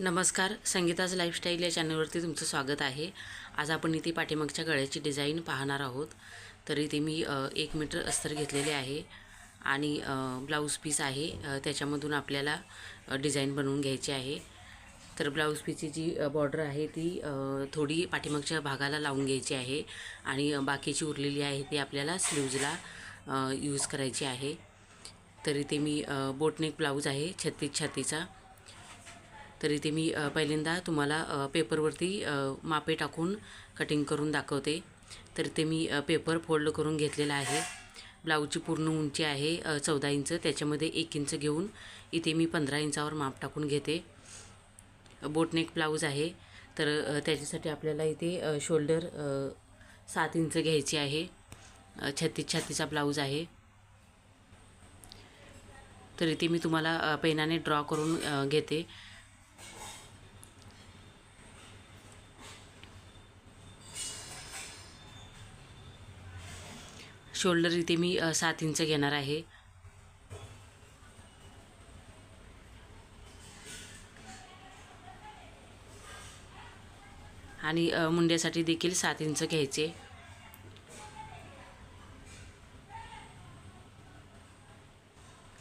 नमस्कार संगीताज लाईफस्टाईल या चॅनलवरती तुमचं स्वागत आहे. आज आपण इथे पाठीमागच्या गळ्याची डिझाईन पाहणार आहोत. तर इथे मी एक मीटर अस्तर घेतलेले आहे आणि ब्लाऊज पीस आहे. त्याच्यामधून आपल्याला डिझाईन बनवून घ्यायची आहे. तर ब्लाऊज पीसची जी बॉर्डर आहे ती थोडी पाठीमागच्या भागाला लावून घ्यायची आहे आणि बाकीची उरलेली आहे ती आपल्याला स्लीव्जला यूज करायची आहे. तर इथे मी बोटनेक ब्लाऊज आहे छत्तीस छातीचा. तर इथे मी पहिल्यांदा तुम्हाला पेपरवरती मापे टाकून कटिंग करून दाखवते. तर इथे मी पेपर फोल्ड करून घेतलेला आहे. ब्लाऊजची पूर्ण उंची आहे चौदा इंच. त्याच्यामध्ये एक इंच घेऊन इथे मी पंधरा इंचावर माप टाकून घेते. बोटनेक ब्लाऊज आहे. तर त्याच्यासाठी आपल्याला इथे शोल्डर सात इंच घ्यायची आहे. छत्तीस छातीचा ब्लाऊज आहे. तर इथे मी तुम्हाला पेनाने ड्रॉ करून घेते. शोल्डर इथे मी सात इंच घेणार आहे. आणि मुंड्यासाठी देखील सात इंच घ्यायचे.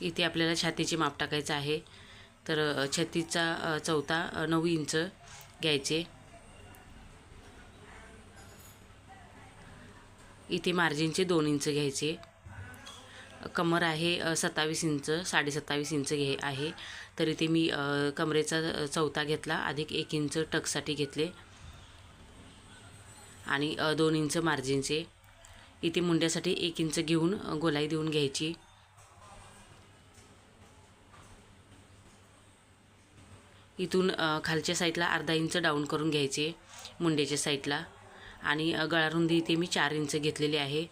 इथे आपल्याला छातीचे माप टाकायचं आहे. तर छत्तीसचा चौथा नऊ इंच घ्यायचे. इथे मार्जिनचे दोन इंच घ्यायचे. कमर आहे सत्तावीस इंच साडेसत्तावीस इंच घे आहे. तर इथे मी कमरेचा चौथा घेतला अधिक एक इंच टकसाठी घेतले. आणि दोन इंच मार्जिनचे. इथे मुंड्यासाठी एक इंच घेऊन गोलाई देऊन घ्यायची. इथून खालच्या साईडला अर्धा इंच डाऊन करून घ्यायचे मुंड्याच्या साईडला. आणि गळारुंदी इथे मी चार इंच घेतलेली आहे.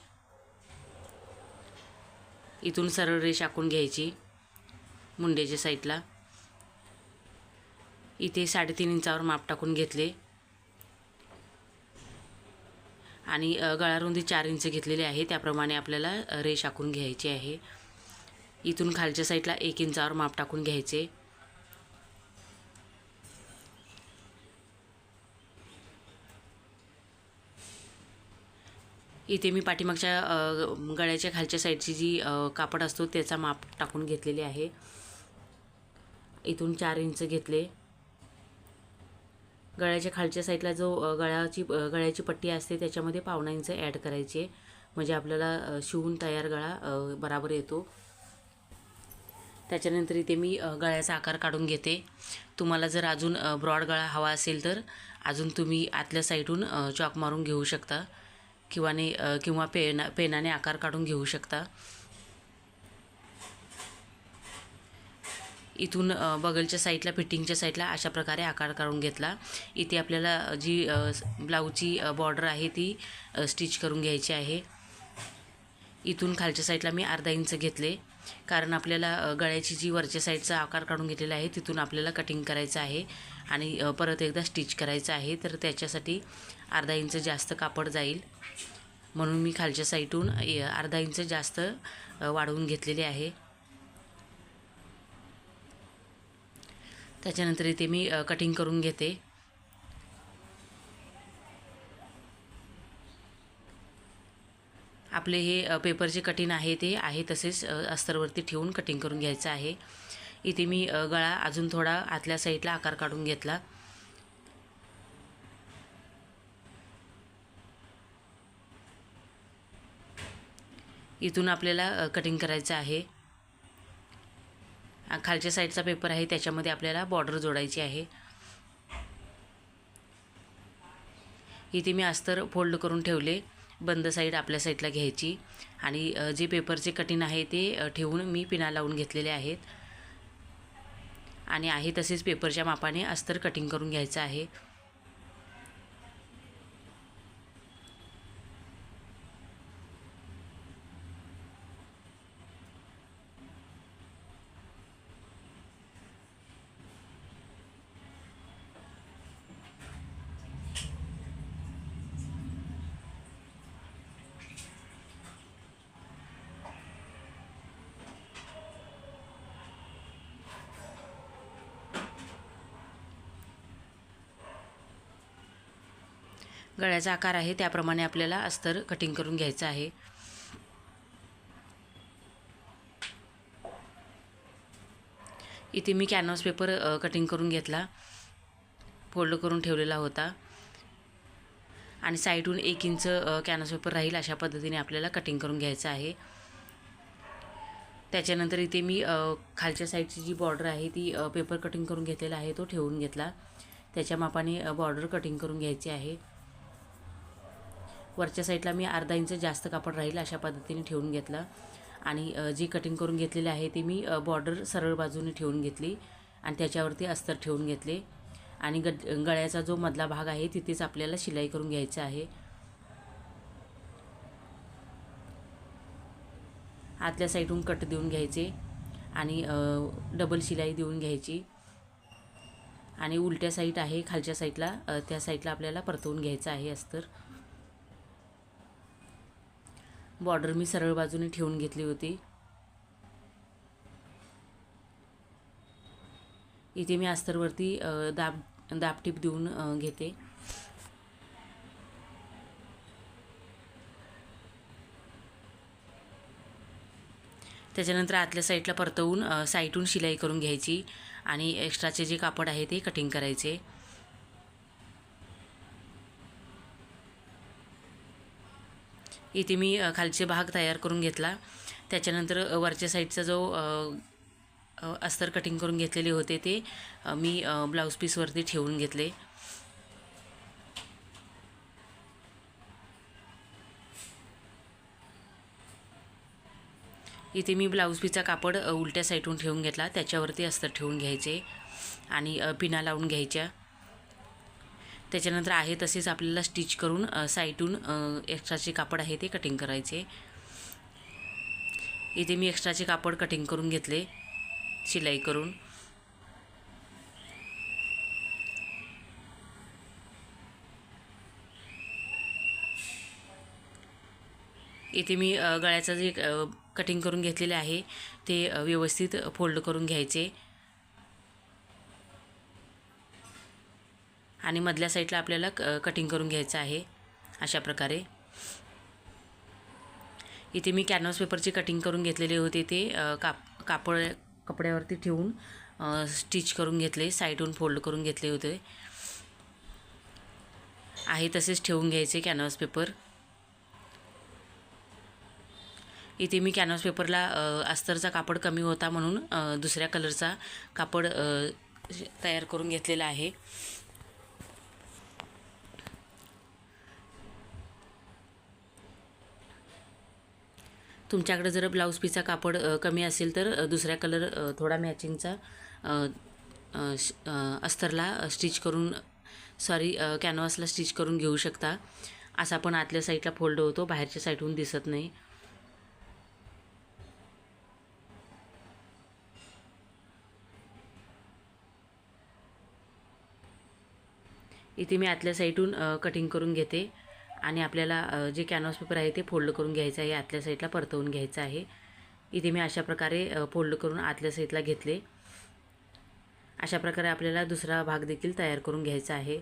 इथून सरळ रेष आखून घ्यायची मुंडेच्या साईडला. इथे साडेतीन इंचावर माप टाकून घेतले. आणि गळारुंदी चार इंच घेतलेली आहे त्याप्रमाणे आपल्याला रेष आखून घ्यायची आहे. इथून खालच्या साईडला एक इंचावर माप टाकून घ्यायचे. इथे मी पाठीमागच्या गळ्याच्या खालच्या साईडची जी कापड असतो त्याचा माप टाकून घेतलेले आहे. इथून चार इंच घेतले. गळ्याच्या खालच्या साईडला जो गळ्याची गळ्याची पट्टी असते त्याच्यामध्ये पावणा इंच ॲड करायचे. म्हणजे आपल्याला शिवून तयार गळा बराबर येतो. त्याच्यानंतर इथे मी गळ्याचा आकार काढून घेते. तुम्हाला जर अजून ब्रॉड गळा हवा असेल तर अजून तुम्ही आतल्या साईडून चॉक मारून घेऊ शकता. किंवा ने किंवा पेना पेनाने आकार काढून घेऊ शकता. इथून बगलच्या साईडला फिटिंगच्या साईडला अशा प्रकारे आकार काढून घेतला. इथे आपल्याला जी ब्लाऊजची बॉर्डर आहे ती स्टिच करून घ्यायची आहे. इथून खालच्या साईडला मी अर्धा इंच घेतले. कारण आपल्याला गळ्याची जी वरच्या साईडचा आकार काढून घेतलेला आहे तिथून आपल्याला कटिंग करायचं आहे आणि परत एकदा स्टिच करायचं आहे तर त्याच्यासाठी अर्धा इंच जास्त कापड जाईल. म्हणून मी खालच्या साईडून अर्धा इंच जास्त वाढवून घेतलेले आहे. त्याच्यानंतर इथे मी कटिंग करून घेते. आपले हे पेपर जे कटिंग आहे ते आहे तसेच अस्तरवरती ठेवून कटिंग करून घ्यायचं आहे. इथे मी गळा अजून थोडा आतल्या साईडला आकार काढून घेतला. इथून आपल्याला कटिंग करायचं आहे. खालच्या साईडचा पेपर आहे त्याच्यामध्ये आपल्याला बॉर्डर जोडायची आहे. इथे मी अस्तर फोल्ड करून ठेवले. बंद साईड आपल्या साईडला घ्यायची. आणि जे पेपरचे कटिंग आहे ते ठेवून मी पिना लावून घेतलेले आहेत. आणि आहे तसेच पेपरच्या मापाने अस्तर कटिंग करून घ्यायचं आहे. गळ्याचा आकार आहे त्याप्रमाणे आपल्याला अस्तर कटिंग करून घ्यायचं आहे. इथे मी कॅनव्हास पेपर कटिंग करून घेतला. फोल्ड करून ठेवलेला होता. आणि साईडहून एक इंच अ, कॅनव्हास पेपर राहील अशा पद्धतीने आपल्याला कटिंग करून घ्यायचं आहे. त्याच्यानंतर इथे मी खालच्या साईडची जी बॉर्डर आहे ती पेपर कटिंग करून घेतलेला आहे तो ठेवून घेतला. त्याच्या मापाने बॉर्डर कटिंग करून घ्यायची आहे. वरच्या साईडला मी अर्धा इंच जास्त कापड राहील अशा पद्धतीने ठेवून घेतला. आणि जी कटिंग करून घेतलेली आहे ती मी बॉर्डर सरळ बाजूने ठेवून घेतली आणि त्याच्यावरती अस्तर ठेवून घेतले. आणि ग गळ्याचा जो मधला भाग आहे तिथेच आपल्याला शिलाई करून घ्यायचं आहे. आतल्या साईडहून कट देऊन घ्यायचे आणि डबल शिलाई देऊन घ्यायची. आणि उलट्या साईड आहे खालच्या साईडला त्या साईडला आपल्याला परतवून घ्यायचं आहे अस्तर. बॉर्डर मी सरळ बाजूने ठेवून घेतली होती. इथे मी अस्तरवरती दाब दाबटीप देऊन घेते. त्याच्यानंतर आतल्या साईडला परतवून साईटहून शिलाई करून घ्यायची आणि एक्स्ट्राचे जे कापड आहे ते कटिंग करायचे. इथे मी खालचे भाग तयार करून घेतला. त्याच्यानंतर वरच्या साईडचा जो अस्तर कटिंग करून घेतलेले होते ते मी ब्लाऊज पीसवरती ठेवून घेतले. इथे मी ब्लाऊज पीसचा कापड उलट्या साईडहून ठेवून घेतला. त्याच्यावरती अस्तर ठेवून घ्यायचे आणि पिना लावून घ्यायच्या. त्याच्यानंतर आहे तसेच आपल्याला स्टिच करून साईटून एक्स्ट्राचे कापड आहे ते कटिंग करायचे. इथे मी एक्स्ट्राचे कापड कटिंग करून घेतले शिलाई करून. इथे मी गळ्याचं जे कटिंग करून घेतलेले आहे ते व्यवस्थित फोल्ड करून घ्यायचे. आणि मधल्या साईडला आपल्याला क कटिंग करून घ्यायचं आहे अशा प्रकारे. इथे मी कॅनव्हास पेपरची कटिंग करून घेतलेली होती ते काप कापड कपड्यावरती ठेवून स्टिच करून घेतले साईडहून फोल्ड करून घेतले होते. आहे तसेच ठेवून घ्यायचे कॅनव्हास पेपर इथे मी कॅनव्हास पेपरला अस्तरचा कापड कमी होता म्हणून दुसऱ्या कलरचा कापड तयार करून घेतलेला आहे. तुमच्याकडे जर ब्लाऊज पीचा कापड कमी असेल तर दुसऱ्या कलर थोडा मॅचिंगचा श- अस्तरला स्टिच करून सॉरी कॅनव्हासला स्टिच करून घेऊ शकता. असा पण आतल्या साईडला फोल्ड होतो बाहेरच्या साईडहून दिसत नाही. इथे मी आतल्या साईडहून कटिंग करून घेते. आणि आपल्याला जे कॅनव्हास पेपर आहे ते फोल्ड करून घ्यायचं आहे आतल्या साईडला परतवून घ्यायचं आहे. इथे मी अशा प्रकारे फोल्ड करून आतल्या साईडला घेतले. अशा प्रकारे आपल्याला दुसरा भाग देखील तयार करून घ्यायचा आहे.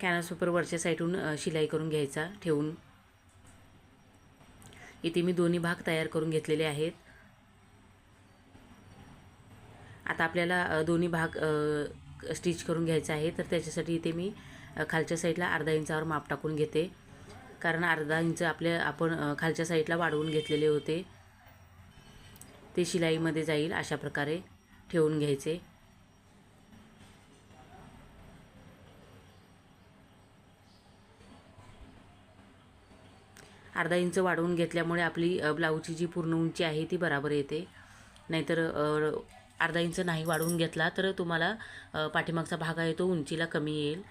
कॅनव्हास पेपर वरच्या साईडहून शिलाई करून घ्यायचा ठेवून. इथे मी दोन्ही भाग तयार करून घेतलेले आहेत. आता आपल्याला दोन्ही भाग स्टिच करून घ्यायचं आहे तर त्याच्यासाठी इथे मी खालच्या साईडला अर्धा इंचावर माप टाकून घेते. कारण अर्धा इंच आपल्या आपण खालच्या साईडला वाढवून घेतलेले होते. ते शिलाईमध्ये जाईल अशा प्रकारे ठेवून घ्यायचे. अर्धा इंच वाढवून घेतल्यामुळे आपली ब्लाऊजची जी पूर्ण उंची आहे ती बराबर येते. नाहीतर अर्धा इंच नाही वाढवून घेतला तर तुम्हाला पाठीमागचा भाग आहे तो उंचीला कमी येईल.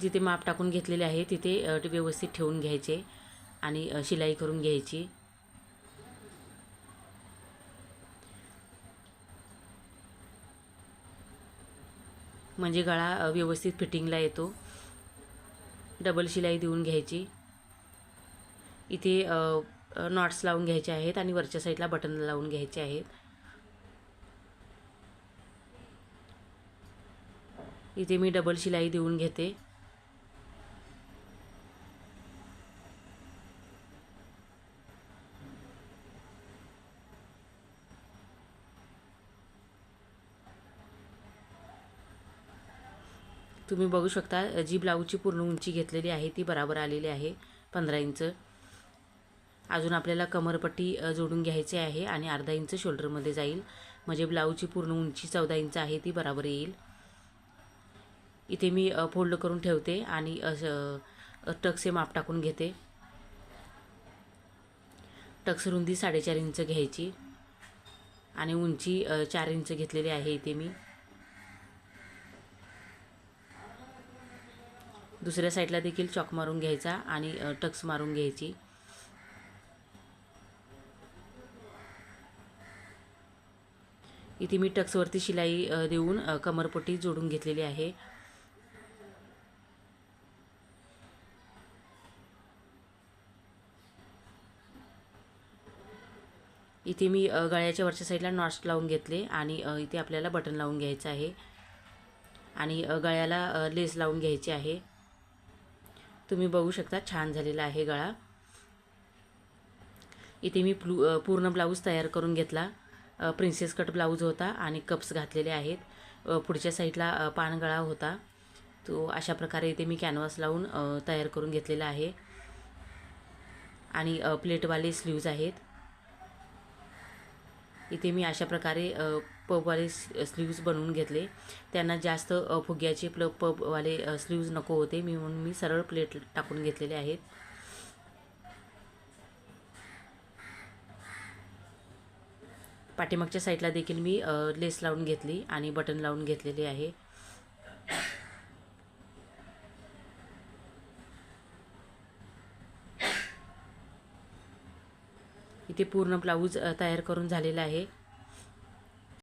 जिथे माप टाकून घेतलेले आहे तिथे व्यवस्थित ठेवून घ्यायचे आणि शिलाई करून घ्यायची. म्हणजे गळा व्यवस्थित फिटिंगला येतो. डबल शिलाई देऊन घ्यायची. इथे नॉट्स लावून घ्यायचे आहेत आणि वरच्या साईडला बटन लावून घ्यायचे आहेत. इथे मी डबल शिलाई देऊन घेते. तुम्ही बघू शकता जी ब्लाऊजची पूर्ण उंची घेतलेली आहे ती बराबर आलेली आहे पंधरा इंच. अजून आपल्याला कमरपट्टी जोडून घ्यायची आहे आणि अर्धा इंच शोल्डरमध्ये जाईल. म्हणजे ब्लाऊजची पूर्ण उंची चौदा इंच आहे ती बराबर येईल. इथे मी फोल्ड करून ठेवते आणि असं टक्सचे माप टाकून घेते. टक्स रुंदी साडेचार इंच घ्यायची. आणि उंची चार इंच घेतलेली आहे इथे मी. दुसऱ्या साईडला देखील चॉक मारून घ्यायचा आणि टक्स मारून घ्यायची. इथे मी टक्सवरती शिलाई देऊन कमरपट्टी जोडून घेतलेली आहे. इथे मी गळ्याच्या वरच्या साईडला नॉट्स लावून घेतले आणि इथे आपल्याला बटन लावून घ्यायचं आहे. आणि गळ्याला लेस लावून घ्यायची आहे. तुम्ही बघू शकता छान झालेला आहे गळा. इथे मी प्लू पूर्ण ब्लाऊज तयार करून घेतला. प्रिन्सेस कट ब्लाऊज होता आणि कप्स घातलेले आहेत. पुढच्या साईडला पानगळा होता. तो अशा प्रकारे इथे मी कॅनव्हास लावून तयार करून घेतलेला आहे. आणि प्लेटवाले स्लीव्ज आहेत. इथे मी अशा प्रकारे पबवाले स्लीव्ज बनवून घेतले. त्यांना जास्त फुग्याचे प्ल पबवाले स्लीव्ज नको होते. मी म्हणून मी सरळ प्लेट टाकून घेतलेले आहेत. पाठीमागच्या साईडला देखील मी लेस लावून घेतली आणि बटन लावून घेतलेले आहे. इथे पूर्ण ब्लाऊज तयार करून झालेला आहे.